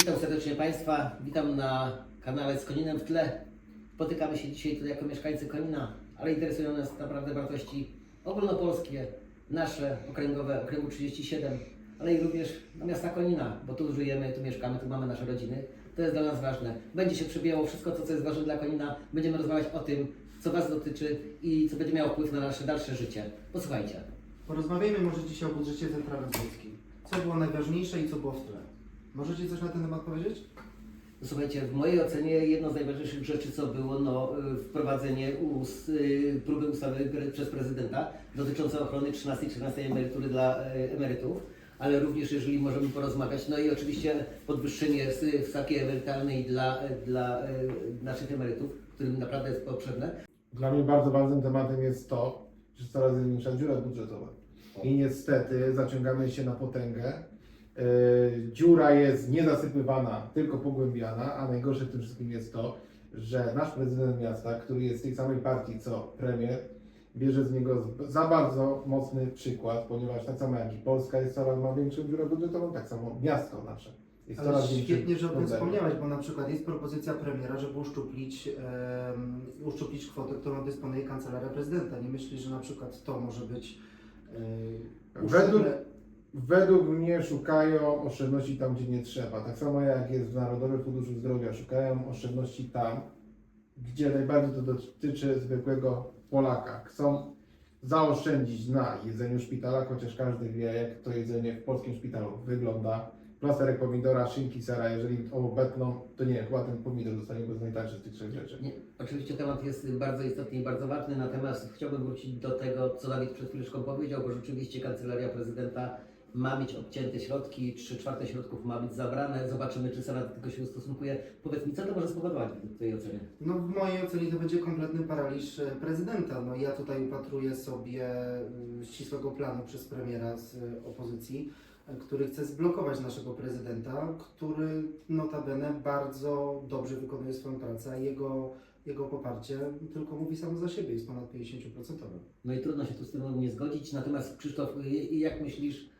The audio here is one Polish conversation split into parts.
Witam serdecznie Państwa, witam na kanale z Koninem w tle. Spotykamy się dzisiaj tutaj jako mieszkańcy Konina, ale interesują nas naprawdę wartości ogólnopolskie, nasze, okręgowe, okręgu 37, ale i również no, miasta Konina, bo tu żyjemy, tu mieszkamy, tu mamy nasze rodziny. To jest dla nas ważne. Będzie się przebijało wszystko to, co jest ważne dla Konina. Będziemy rozmawiać o tym, co Was dotyczy i co będzie miało wpływ na nasze dalsze życie. Posłuchajcie. Porozmawiajmy może dzisiaj o budżecie centralnym Polski. Co było najważniejsze i co było w tle? Możecie coś na ten temat powiedzieć? Słuchajcie, w mojej ocenie jedną z najważniejszych rzeczy, co było, no, y, wprowadzenie us, y, próby ustawy przez prezydenta dotyczące ochrony 13 i 14 emerytury dla y, emerytów, ale również jeżeli możemy porozmawiać, no i oczywiście podwyższenie stawki emerytalnej dla, y, dla y, naszych emerytów, którym naprawdę jest potrzebne. Dla mnie bardzo ważnym tematem jest to, że coraz większa dziura budżetowa. I niestety zaciągamy się na potęgę. Yy, dziura jest niezasypywana, tylko pogłębiana, a najgorsze w tym wszystkim jest to, że nasz prezydent miasta, który jest z tej samej partii co premier, bierze z niego za bardzo mocny przykład, ponieważ tak samo jak i Polska jest coraz ma większą dziurę budżetową, tak samo miasto nasze jest Ale świetnie, że o tym wspomniałeś, bo na przykład jest propozycja premiera, żeby uszczuplić, em, uszczuplić kwotę, którą dysponuje kancelaria prezydenta. Nie myślisz, że na przykład to może być yy, Według- Według mnie szukają oszczędności tam, gdzie nie trzeba. Tak samo jak jest w Narodowym Funduszu Zdrowia, szukają oszczędności tam, gdzie najbardziej to dotyczy zwykłego Polaka. Chcą zaoszczędzić na jedzeniu szpitala, chociaż każdy wie, jak to jedzenie w polskim szpitalu wygląda. Plasterek pomidora, szynki, sera, jeżeli obetną, to nie, chyba ten pomidor dostanie, bo jest najtańszy z tych trzech rzeczy. Nie, oczywiście temat jest bardzo istotny i bardzo ważny, natomiast chciałbym wrócić do tego, co Dawid przed chwileczką powiedział, bo rzeczywiście Kancelaria Prezydenta ma mieć obcięte środki, 3 czwarte środków ma być zabrane, zobaczymy, czy Senat do tego się ustosunkuje. Powiedz mi, co to może spowodować w Twojej ocenie? No w mojej ocenie to będzie kompletny paraliż e, prezydenta. No ja tutaj upatruję sobie y, ścisłego planu przez premiera z y, opozycji, y, który chce zblokować naszego prezydenta, który notabene bardzo dobrze wykonuje swoją pracę, jego, jego poparcie tylko mówi samo za siebie, jest ponad 50%. No i trudno się tu z tym nie zgodzić, natomiast Krzysztof, jak myślisz,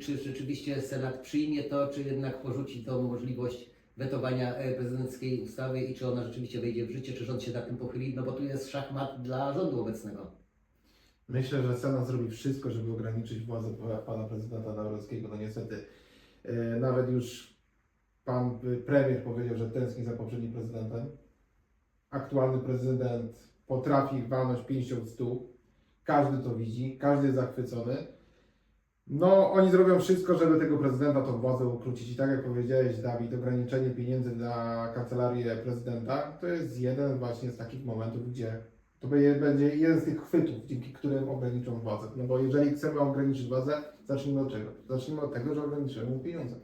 czy rzeczywiście Senat przyjmie to, czy jednak porzuci tą możliwość wetowania e, prezydenckiej ustawy i czy ona rzeczywiście wejdzie w życie, czy rząd się nad tym pochyli, no bo tu jest szachmat dla rządu obecnego. Myślę, że Senat zrobi wszystko, żeby ograniczyć władzę pa- pana prezydenta Nawrockiego. No niestety, e, nawet już pan y, premier powiedział, że tęskni za poprzednim prezydentem. Aktualny prezydent potrafi walnąć pięścią w stół. Każdy to widzi, każdy jest zachwycony. No, oni zrobią wszystko, żeby tego prezydenta, tą władzę ukrócić. I tak jak powiedziałeś, Dawid, ograniczenie pieniędzy na kancelarię prezydenta to jest jeden właśnie z takich momentów, gdzie to będzie- jeden z tych chwytów, dzięki którym ograniczą władzę. No bo jeżeli chcemy ograniczyć władzę, zacznijmy od czego? Zacznijmy od tego, że ograniczymy pieniądze.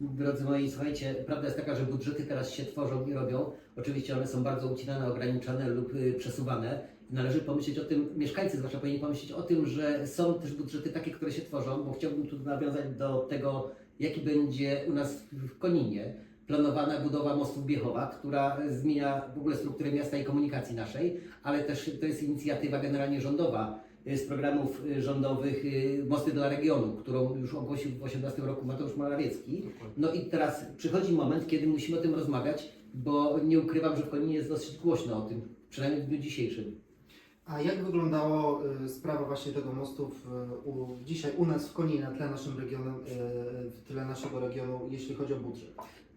Drodzy moi, słuchajcie, prawda jest taka, że budżety teraz się tworzą i robią. Oczywiście one są bardzo ucinane, ograniczane lub y, przesuwane. Należy pomyśleć o tym, mieszkańcy zwłaszcza powinni pomyśleć o tym, że są też budżety takie, które się tworzą, bo chciałbym tu nawiązać do tego, jaki będzie u nas w Koninie planowana budowa mostu Biechowa, która zmienia w ogóle strukturę miasta i komunikacji naszej, ale też to jest inicjatywa generalnie rządowa y, z programów y, rządowych y, Mosty dla Regionu, którą już ogłosił w 2018 roku Mateusz Morawiecki. No i teraz przychodzi moment, kiedy musimy o tym rozmawiać, bo nie ukrywam, że w Koninie jest dosyć głośno o tym, przynajmniej w dniu dzisiejszym. A jak wyglądało y, sprawa właśnie tego mostu w, u, dzisiaj u nas w Koninie, na tle naszym regionu, y, w tle naszego regionu, jeśli chodzi o budżet?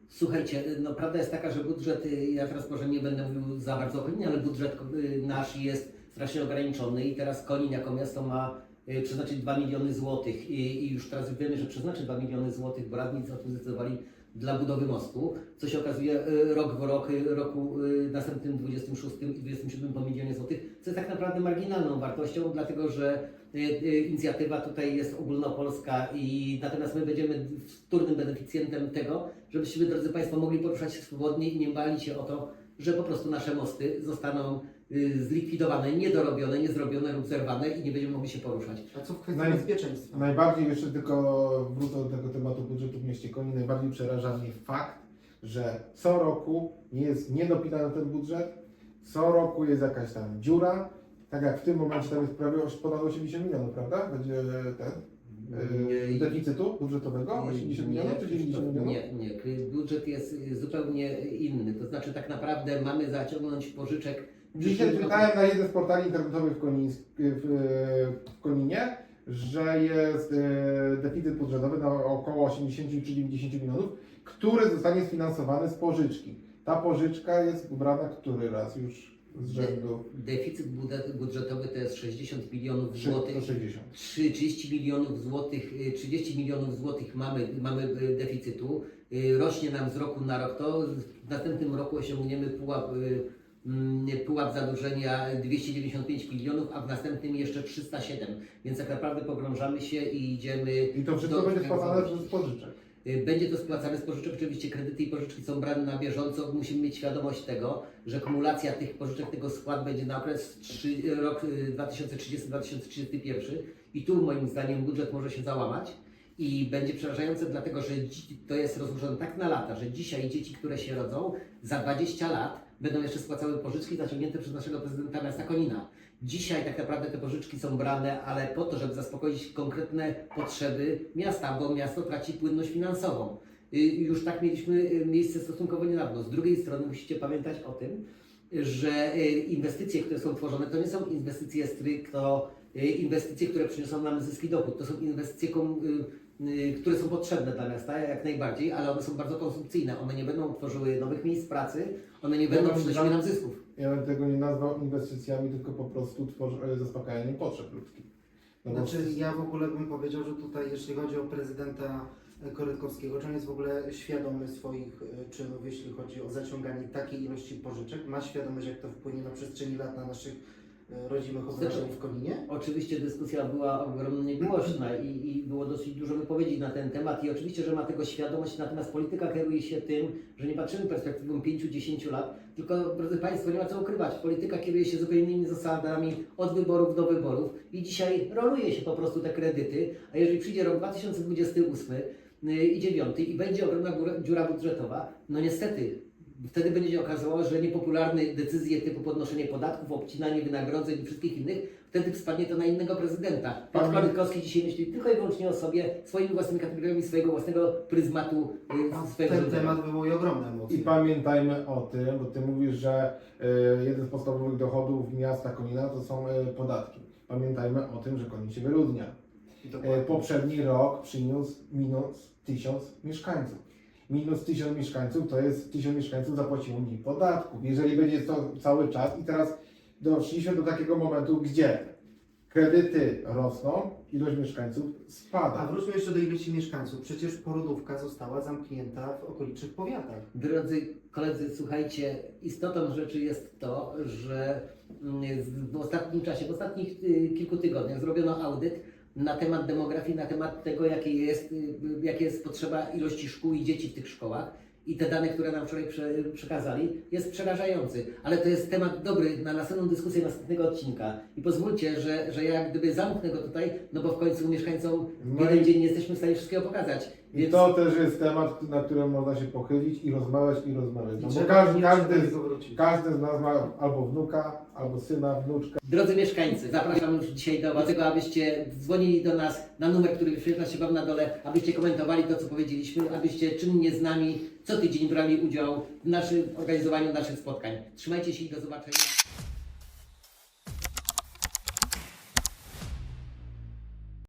Słuchajcie, no prawda jest taka, że budżet, y, ja teraz może nie będę mówił za bardzo o Koninie, ale budżet y, nasz jest strasznie ograniczony i teraz Konin jako miasto ma y, przeznaczyć 2 miliony złotych i, i już teraz wiemy, że przeznaczy 2 miliony złotych, bo radni o tym zdecydowali dla budowy mostu, co się okazuje y, rok w rok, y, roku y, następnym 26 i 27 po milionie złotych, co jest tak naprawdę marginalną wartością, dlatego że inicjatywa tutaj jest ogólnopolska i natomiast my będziemy wtórnym beneficjentem tego, żebyśmy, drodzy Państwo, mogli poruszać się swobodnie i nie bali się o to, że po prostu nasze mosty zostaną zlikwidowane, niedorobione, niezrobione lub zerwane i nie będziemy mogli się poruszać. A co w kwestii Naj- bezpieczeństwa? Najbardziej jeszcze tylko wrócę do tego tematu budżetu w mieście Konin. Najbardziej przeraża mnie fakt, że co roku nie jest niedopinany ten budżet, co roku jest jakaś tam dziura. Tak jak w tym momencie tam jest prawie oś- ponad 80 milionów, prawda? Będzie ten. e, deficytu budżetowego? 80 milionów czy 90 milionów? Nie, nie. Budżet jest y, zupełnie inny. To znaczy tak naprawdę mamy zaciągnąć pożyczek. Dzisiaj czytałem na jednym z portali internetowych w, Konińsk, w, w Koninie, że jest e, deficyt budżetowy na około 80 czy 90 milionów, który zostanie sfinansowany z pożyczki. Ta pożyczka jest ubrana który raz już z rzędu? Deficyt budżetowy to jest 60 milionów złotych. do 60. 30 milionów złotych, y, 30 milionów złotych mamy, mamy y, deficytu. Y, Rośnie nam z roku na rok. To w następnym roku osiągniemy pułap, y, pułap zadłużenia 295 milionów, a w następnym jeszcze 307. Więc tak naprawdę pogrążamy się i idziemy. I to wszystko do- będzie spłacane przez pożyczek. Y, Będzie to spłacane z pożyczek. Oczywiście kredyty i pożyczki są brane na bieżąco. Musimy mieć świadomość tego, że kumulacja tych pożyczek, tego skład będzie na okres 3, rok y, 2030-2031 i tu moim zdaniem budżet może się załamać i będzie przerażające, dlatego że to jest rozłożone tak na lata, że dzisiaj dzieci, które się rodzą, za 20 lat będą jeszcze spłacały pożyczki zaciągnięte przez naszego prezydenta miasta Konina. Dzisiaj tak naprawdę te pożyczki są brane, ale po to, żeby zaspokoić konkretne potrzeby miasta, bo miasto traci płynność finansową. Y, Już tak mieliśmy y, miejsce stosunkowo niedawno. Z drugiej strony musicie pamiętać o tym, że y, inwestycje, które są tworzone, to nie są inwestycje stricto, inwestycje, które przyniosą nam zyski dochód. To są inwestycje, które są potrzebne dla miasta, jak najbardziej, ale one są bardzo konsumpcyjne. One nie będą tworzyły nowych miejsc pracy, one nie będą przynosiły nam zysków. Ja bym tego nie nazwał inwestycjami, tylko po prostu tworzy, e, zaspokajaniem potrzeb ludzkich. No bo Znaczy ja w ogóle bym powiedział, że tutaj jeśli chodzi o prezydenta Korytkowskiego, czy on jest w ogóle świadomy swoich e, czynów, jeśli chodzi o zaciąganie takiej ilości pożyczek, ma świadomość jak to wpłynie na przestrzeni lat na naszych rodzimych obywateli w Koninie? Oczywiście dyskusja była ogromnie głośna i, i było dosyć dużo wypowiedzi na ten temat i oczywiście, że ma tego świadomość, natomiast polityka kieruje się tym, że nie patrzymy perspektywą 5-10 lat, tylko drodzy Państwo, nie ma co ukrywać, polityka kieruje się zupełnie innymi zasadami od wyborów do wyborów i dzisiaj roluje się po prostu te kredyty, a jeżeli przyjdzie rok 2028 y, i 9 i będzie ogromna dziura budżetowa, no niestety wtedy będzie się okazało, że niepopularne decyzje typu podnoszenie podatków, obcinanie wynagrodzeń i wszystkich innych, wtedy spadnie to na innego prezydenta. Pan- Korytkowski dzisiaj myśli tylko i wyłącznie o sobie, swoimi własnymi kategoriami, swojego własnego pryzmatu y, swojego Ten rządzenia. temat wywołuje ogromne emocje. I pamiętajmy o tym, bo Ty mówisz, że e, jeden z podstawowych dochodów miasta Konina to są e, podatki. Pamiętajmy o tym, że Konin się wyludnia. Poprzedni rok przyniósł minus 1000 mieszkańców. Minus 1000 mieszkańców to jest 1000 mieszkańców zapłaciło mniej podatków. Jeżeli będzie to cały czas i teraz doszliśmy do takiego momentu, gdzie kredyty rosną, ilość mieszkańców A spada. wróćmy jeszcze do ilości mieszkańców. Przecież porodówka została zamknięta w okolicznych powiatach. Drodzy koledzy, słuchajcie, istotą rzeczy jest to, że mm, w ostatnim czasie, w ostatnich y, kilku tygodniach zrobiono audyt na temat demografii, na temat tego, jakie jest, y, jakie jest potrzeba ilości szkół i dzieci w tych szkołach. I te dane, które nam wczoraj prze, przekazali, jest przerażający. Ale to jest temat dobry na następną dyskusję następnego odcinka. I pozwólcie, że, że ja jak gdyby zamknę go tutaj, no bo w końcu mieszkańcom No jeden i- dzień nie jesteśmy w stanie wszystkiego pokazać. I Więc to też jest temat, na którym można się pochylić i rozmawiać i rozmawiać. No, bo trzeba każdy, każdy, z, każdy z nas ma albo wnuka, albo syna, wnuczkę. Drodzy mieszkańcy, zapraszam już dzisiaj do tego, abyście dzwonili do nas na numer, który wyświetla się Wam na dole, abyście komentowali to, co powiedzieliśmy, abyście czynnie z nami co tydzień brali udział w naszym organizowaniu naszych spotkań. Trzymajcie się i do zobaczenia.